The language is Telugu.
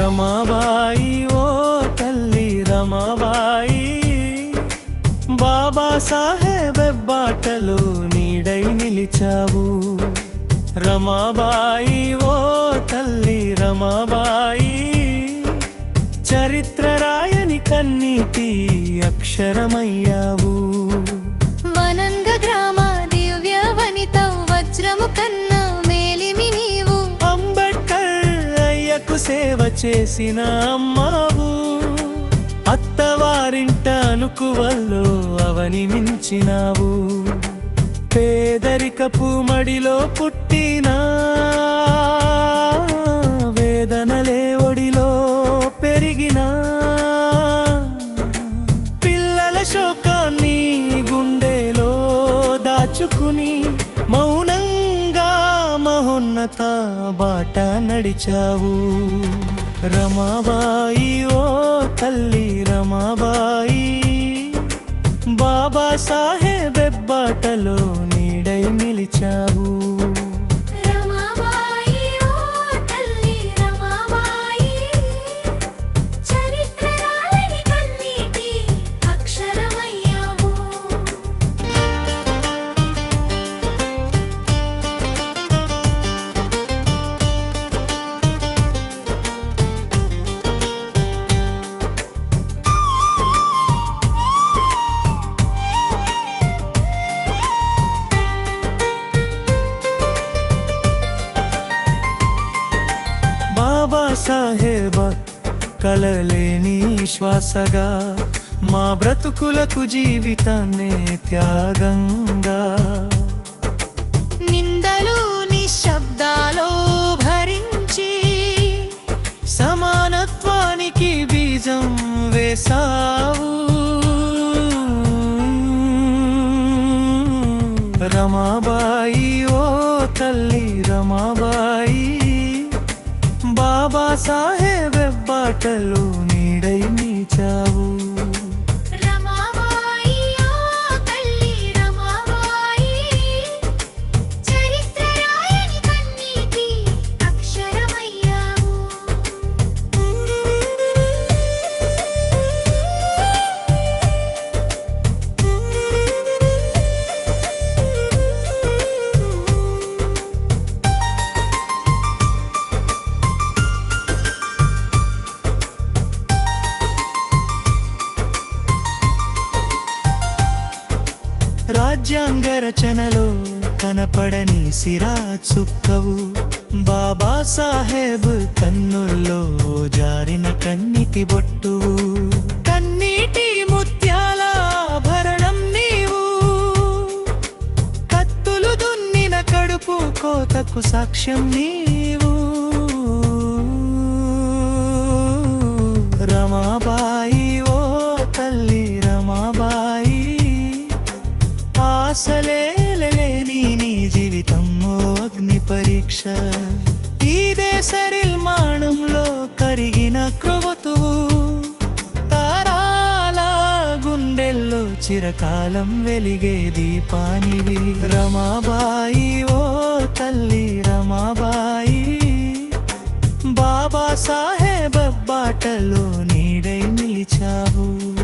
రమాబాయి ఓ తల్లి రమాబాయి. బాబా సాహెబ్ బాటలో నీడై నిలిచావు. రమాబాయి ఓ తల్లి రమాబాయి. చరిత్ర రాయని కన్నీటి అక్షరమయ్యావు. వనంగ గ్రామ దివ్య వనిత వజ్రము కన్నా అయ్యకు సేవ చేసిన అమ్మావు అత్తవారింట అనుకువల్లో అవని మించినావు. పేదరికపు మడిలో పుట్టినా వేదనలే ఒడిలో పెరిగినా. పిల్లల శోకాన్ని గుండెలో దాచుకుని మౌన మహోన్నత బాట నడిచావు. రమాబాయి ఓ తల్లి రమాబాయి బాబా సాహెబ్ బాటలో నీడై నిలిచావు. సాహేబ కలలేని శ్వాసగా మా బ్రతుకులకు జీవితాన్నే త్యాగంగా. నిందలు నిశ్శబ్దాలో భరించి సమానత్వానికి బీజం వేసావు రమాబాయి ఓ తల్లి రమాబాయి బాబా సాహెబ్ బాటలు నీడై నీచా రాజ్యాంగ రచనలో కనపడని సిరా చుక్కవు బాబా సాహెబ్ కన్నుల్లో జారిన కన్నిటి బొట్టు కన్నీటి ముత్యాల భరణం నీవు. కత్తులు దున్నిన కడుపు కోతకు సాక్ష్యం నీవు. రమాబా పరీక్ష. ఇదే సరిల్ మాణంలో కరిగిన క్రొవతువు తారాల గుండెల్లో చిరకాలం వెలిగే దీపానివి. రమాబాయి ఓ తల్లి రమాబాయి. బాబా సాహెబ్ బాటలో నీడై నిలిచావు.